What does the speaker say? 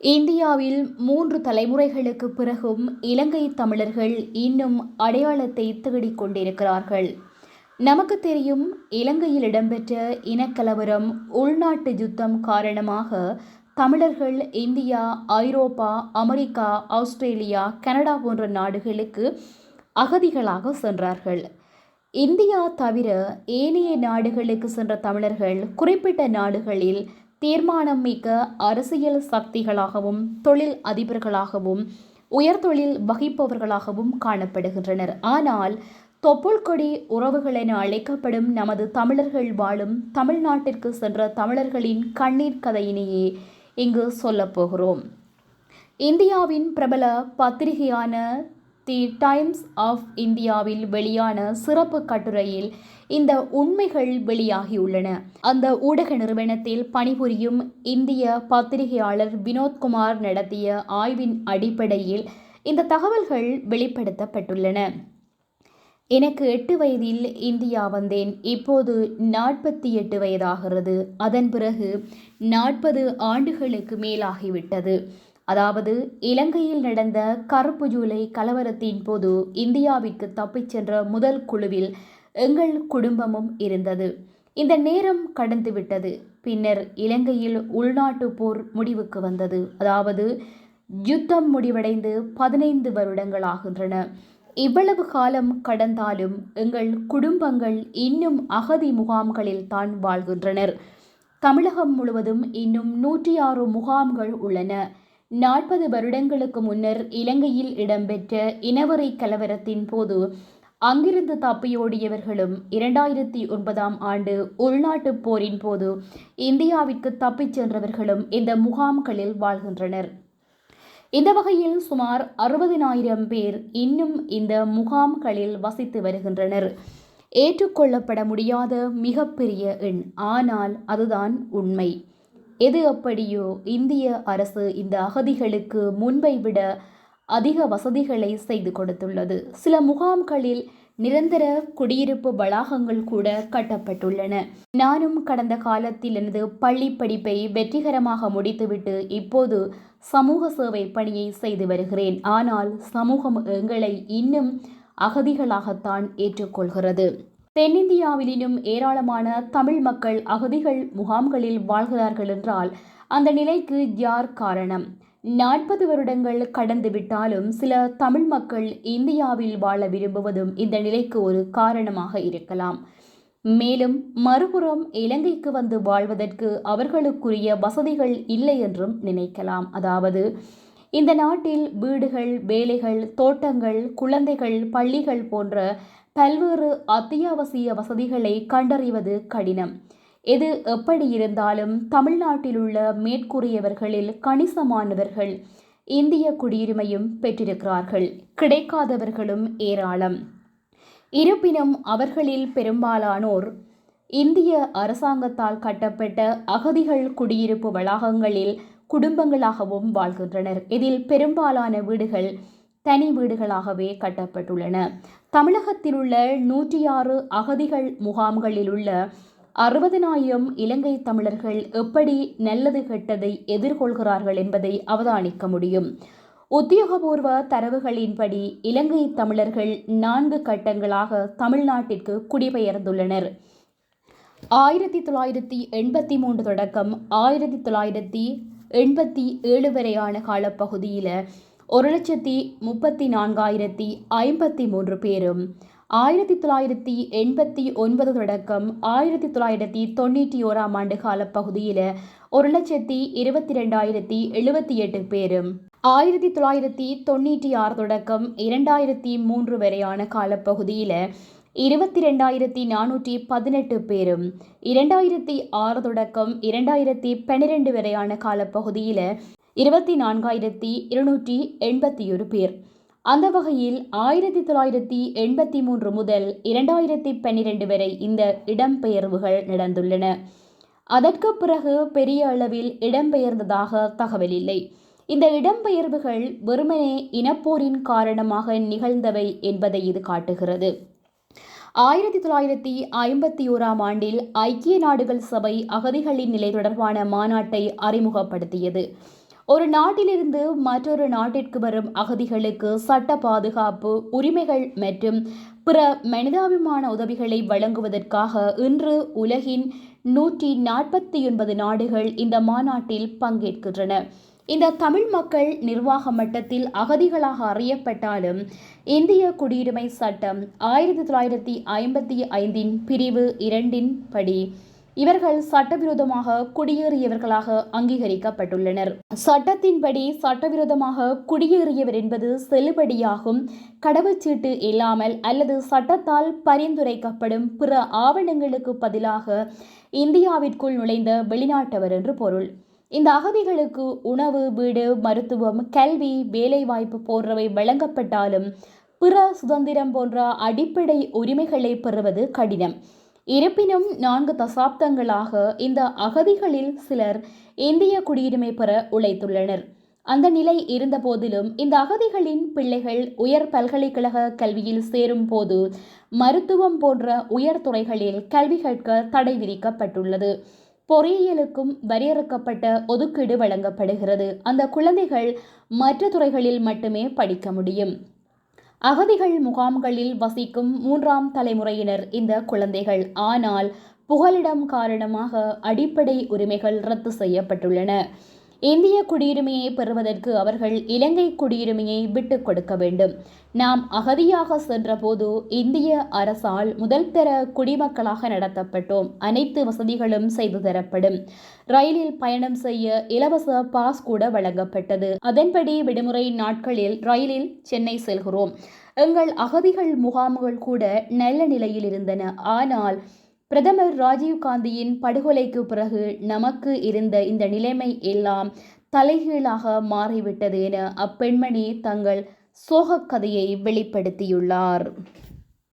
இந்தியாவில் மூன்று தலைமுறைகளுக்கு பிறகும் இலங்கை தமிழர்கள் இன்னும் அடையாளத்தை தேடிக் கொண்டிருக்கிறார்கள் நமக்கு தெரியும் இலங்கையில் இடம்பெற்ற இனக்கலவரம் உள்நாட்டு யுத்தம் காரணமாக தமிழர்கள் இந்தியா ஐரோப்பா அமெரிக்கா ஆஸ்திரேலியா கனடா போன்ற நாடுகளுக்கு அகதிகளாக சென்றார்கள். இந்தியா தவிர ஏனைய நாடுகளுக்கு சென்ற தமிழர்கள் குறிப்பிட்ட நாடுகளில் தீர்மானம் மிக்க அரசியல் சக்திகளாகவும் தொழில் அதிபர்களாகவும் உயர்தொழில் வகிப்பவர்களாகவும் காணப்படுகின்றனர். ஆனால் தொப்புள்கொடி உறவுகள் என அழைக்கப்படும் நமது தமிழர்கள் வாழும் தமிழ்நாட்டிற்கு சென்ற தமிழர்களின் கண்ணீர் கதையினையே இங்கு சொல்லப்போகிறோம் இந்தியாவின் பிரபல பத்திரிகையான தி டைம்ஸ் ஆஃப் இந்தியாவில் வெளியான சிறப்பு கட்டுரையில் இந்த உண்மைகள் வெளியாகியுள்ளன. அந்த ஊடக நிறுவனத்தில் பணிபுரியும் இந்திய பத்திரிகையாளர் வினோத்குமார் நடத்திய ஆய்வின் அடிப்படையில் இந்த தகவல்கள் வெளிப்படுத்தப்பட்டுள்ளன. எனக்கு எட்டு வயதில் இந்தியா வந்தேன். இப்போது நாற்பத்தி எட்டு வயதாகிறது. அதன் பிறகு நாற்பது ஆண்டுகளுக்கு மேலாகிவிட்டது. அதாவது இலங்கையில் நடந்த கருப்பு ஜூலை கலவரத்தின் போது இந்தியாவிற்கு தப்பிச் சென்ற முதல் குழுவில் எங்கள் குடும்பமும் இருந்தது. இந்த நேரம் கடந்துவிட்டது பின்னர் இலங்கையில் உள்நாட்டு போர் முடிவுக்கு வந்தது. அதாவது யுத்தம் முடிவடைந்து பதினைந்து வருடங்களாகின்றன. இவ்வளவு காலம் கடந்தாலும் எங்கள் குடும்பங்கள் இன்னும் அகதி முகாம்களில் தான் வாழ்கின்றனர். தமிழகம் முழுவதும் இன்னும் நூற்றி ஆறு முகாம்கள் உள்ளன. நாற்பது வருடங்களுக்கு முன்னர் இலங்கையில் இடம்பெற்ற இனவரை கலவரத்தின் போது அங்கிருந்து தப்பியோடியவர்களும் இரண்டாயிரத்தி ஒன்பதாம் ஆண்டு உள்நாட்டுப் போரின் போது இந்தியாவிற்கு தப்பிச் சென்றவர்களும் இந்த முகாம்களில் வாழ்கின்றனர். இந்த வகையில் சுமார் அறுபதினாயிரம் பேர் இன்னும் இந்த முகாம்களில் வசித்து வருகின்றனர். ஏற்றுக்கொள்ளப்பட முடியாத மிகப்பெரிய எண். ஆனால் அதுதான் உண்மை. எது அப்படியோ இந்திய அரசு இந்த அகதிகளுக்கு முன்பை விட அதிக வசதிகளை செய்து கொடுத்துள்ளது. சில முகாம்களில் நிரந்தர குடியிருப்பு வளாகங்கள் கூட கட்டப்பட்டுள்ளன. நானும் கடந்த காலத்தில் எனது பள்ளி படிப்பை வெற்றிகரமாக முடித்துவிட்டு இப்போது சமூக சேவை பணியை செய்து வருகிறேன். ஆனால் சமூகம் எங்களை இன்னும் அகதிகளாகத்தான் ஏற்றுக்கொள்கிறது. தென்னிந்தியாவிலும் ஏராளமான தமிழ் மக்கள் அகதிகள் முகாம்களில் வாழ்கிறார்கள் என்றால் அந்த நிலைக்கு யார் காரணம்? நாற்பது வருடங்கள் கடந்து விட்டாலும் சில தமிழ் மக்கள் இந்தியாவில் வாழ விரும்புவதும் இந்த நிலைக்கு ஒரு காரணமாக இருக்கலாம். மேலும் மறுபுறம் இலங்கைக்கு வந்து வாழ்வதற்கு அவர்களுக்குரிய வசதிகள் இல்லை என்றும் நினைக்கலாம். அதாவது இந்த நாட்டில் வீடுகள் வேலைகள் தோட்டங்கள் குழந்தைகள் பள்ளிகள் போன்ற பல்வேறு அத்தியாவசிய வசதிகளை கண்டறிவது கடினம். எது எப்படி இருந்தாலும் தமிழ்நாட்டில் உள்ள மேற்கூறியவர்களில் கணிசமானவர்கள் இந்திய குடியுரிமையும் பெற்றிருக்கிறார்கள். கிடைக்காதவர்களும் ஏராளம். இருப்பினும் அவர்களில் பெரும்பாலானோர் இந்திய அரசாங்கத்தால் கட்டப்பட்ட அகதிகள் குடியிருப்பு வளாகங்களில் குடும்பங்களாகவும் வாழ்கின்றனர். இதில் பெரும்பாலான வீடுகள் தனி வீடுகளாகவே கட்டப்பட்டுள்ளன. தமிழகத்தில் உள்ள நூற்றி ஆறு அகதிகள் முகாம்களில் உள்ள அறுபதனாயிரம் இலங்கை தமிழர்கள் எப்படி நல்லது கெட்டதை எதிர்கொள்கிறார்கள் என்பதை அவதானிக்க முடியும். உத்தியோகபூர்வ தரவுகளின்படி இலங்கை தமிழர்கள் நான்கு கட்டங்களாக தமிழ்நாட்டிற்கு குடிபெயர்ந்துள்ளனர். ஆயிரத்தி தொள்ளாயிரத்தி எண்பத்தி மூன்று தொடக்கம் ஆயிரத்தி தொள்ளாயிரத்தி எண்பத்தி ஏழு வரையான காலப்பகுதியில் ஒரு லட்சத்தி முப்பத்தி நான்காயிரத்தி ஐம்பத்தி மூன்று பேரும் ஆயிரத்தி தொள்ளாயிரத்தி எண்பத்தி ஒன்பது தொடக்கம் ஆயிரத்தி தொள்ளாயிரத்தி தொண்ணூற்றி ஓராம் ஆண்டு காலப்பகுதியில் ஒரு லட்சத்தி இருபத்தி ரெண்டாயிரத்தி எழுபத்தி எட்டு பேரும் ஆயிரத்தி தொள்ளாயிரத்தி தொண்ணூற்றி ஆறு தொடக்கம் இரண்டாயிரத்தி மூன்று வரையான காலப்பகுதியில் இருபத்தி ரெண்டாயிரத்தி நானூற்றி பதினெட்டு பேரும் இரண்டாயிரத்தி ஆறு தொடக்கம் இரண்டாயிரத்தி பன்னிரெண்டு வரையான காலப்பகுதியில் இருபத்தி நான்காயிரத்தி இருநூற்றி எண்பத்தி ஒரு பேர். அந்த வகையில் ஆயிரத்தி தொள்ளாயிரத்தி எண்பத்தி மூன்று முதல் இரண்டாயிரத்தி பன்னிரெண்டு வரை இந்த இடம்பெயர்வுகள் நடந்துள்ளன. அதற்கு பிறகு பெரிய அளவில் இடம்பெயர்ந்ததாக தகவல் இல்லை. இந்த இடம்பெயர்வுகள் வெறுமனே இனப்போரின் காரணமாக நிகழ்ந்தவை என்பதை இது காட்டுகிறது. ஆயிரத்தி தொள்ளாயிரத்தி ஐம்பத்தி ஓராம் ஆண்டில் ஐக்கிய நாடுகள் சபை அகதிகளின் நிலை தொடர்பான மாநாட்டை அறிமுகப்படுத்தியது. ஒரு நாட்டிலிருந்து மற்றொரு நாட்டிற்கு வரும் அகதிகளுக்கு சட்ட பாதுகாப்பு உரிமைகள் மற்றும் பிற மனிதாபிமான உதவிகளை வழங்குவதற்காக இன்று உலகின் நூற்றி நாற்பத்தி ஒன்பது நாடுகள் இந்த மாநாட்டில் பங்கேற்கின்றன. இந்த தமிழ் மக்கள் நிர்வாக மட்டத்தில் அகதிகளாக அறியப்பட்டாலும் இந்திய குடியுரிமை சட்டம் ஆயிரத்தி தொள்ளாயிரத்தி ஐம்பத்தி ஐந்தின் பிரிவு இரண்டின் படி இவர்கள் சட்டவிரோதமாக குடியேறியவர்களாக அங்கீகரிக்கப்பட்டுள்ளனர். சட்டத்தின்படி சட்டவிரோதமாக குடியேறியவர் என்பது செல்லுபடியாகும் கடவுச்சீட்டு இல்லாமல் அல்லது சட்டத்தால் பரிந்துரைக்கப்படும் பிற ஆவணங்களுக்கு பதிலாக இந்தியாவிற்குள் நுழைந்த வெளிநாட்டவர் என்று பொருள். இந்த அகதிகளுக்கு உணவு வீடு மருத்துவம் கல்வி வேலைவாய்ப்பு போன்றவை வழங்கப்பட்டாலும் பிற சுதந்திரம் போன்ற அடிப்படை உரிமைகளை பெறுவது கடினம். இருப்பினும் நான்கு தசாப்தங்களாக இந்த அகதிகளில் சிலர் இந்திய குடியுரிமை பெற உழைத்துள்ளனர். அந்த நிலை இருந்தபோதிலும் இந்த அகதிகளின் பிள்ளைகள் உயர் பல்கலைக்கழக கல்வியில் சேரும் போது மருத்துவம் போன்ற உயர் துறைகளில் கல்வி கற்க தடை விதிக்கப்பட்டுள்ளது. பொறியியலுக்கும் வரையறுக்கப்பட்ட ஒதுக்கீடு வழங்கப்படுகிறது. அந்த குழந்தைகள் மற்ற துறைகளில் மட்டுமே படிக்க முடியும். அகதிகள் முகாம்களில் வசிக்கும் மூன்றாம் தலைமுறையினர் இந்த குழந்தைகள். ஆனால் புகலிடம் காரணமாக அடிப்படை உரிமைகள் ரத்து செய்யப்பட்டுள்ளன. இந்திய குடியுரிமையை பெறுவதற்கு அவர்கள் இலங்கை குடியுரிமையை விட்டுக் கொடுக்க வேண்டும். நாம் அகதியாக சென்றபோது இந்திய அரசால் முதல் தர குடிமக்களாக நடத்தப்பட்டோம். அனைத்து வசதிகளும் செய்து தரப்படும். ரயிலில் பயணம் செய்ய இலவச பாஸ் கூட வழங்கப்பட்டது. அதன்படி விடுமுறை நாட்களில் ரயிலில் சென்னை செல்கிறோம். எங்கள் அகதிகள் முகாம்கள் கூட நல்ல நிலையில் இருந்தன. ஆனால் பிரதமர் ராஜீவ்காந்தியின் படுகொலைக்கு பிறகு நமக்கு இருந்த இந்த நிலைமை எல்லாம் தலைகீழாக மாறிவிட்டது என அப்பெண்மணி தங்கள் சோகக் கதையை வெளிப்படுத்தியுள்ளார்.